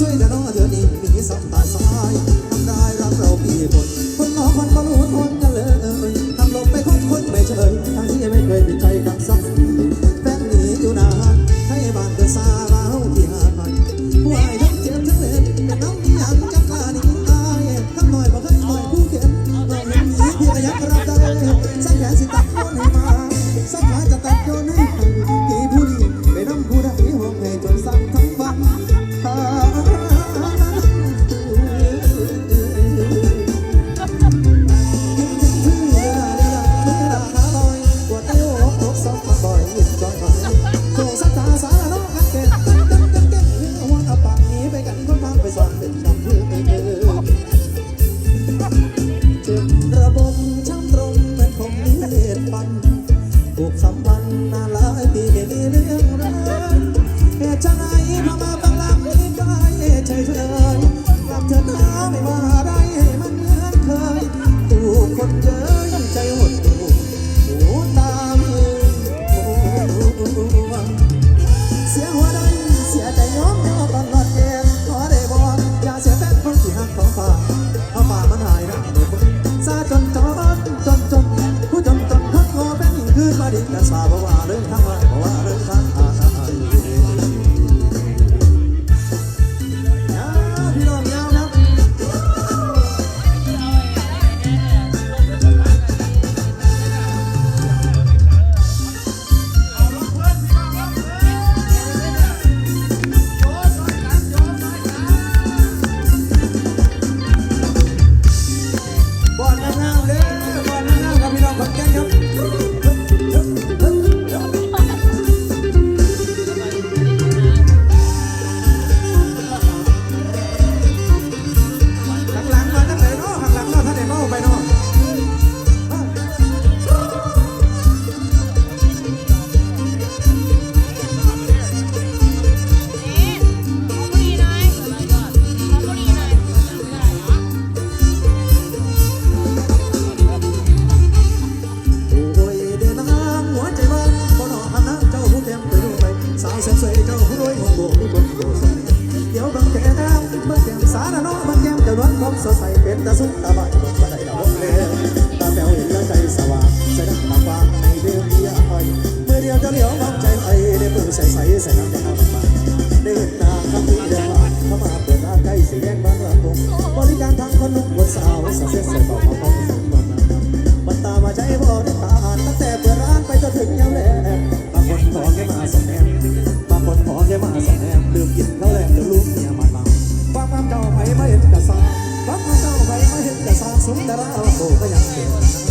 สวยแต่น้องเธอนี่มีสองตาซ้ายทำได้รักเราพี่คน มาหลายปีเรื่องราวเหตุไฉนพอมา Let's have a wild ตาสุตา แต่เราโก็ยังเจอ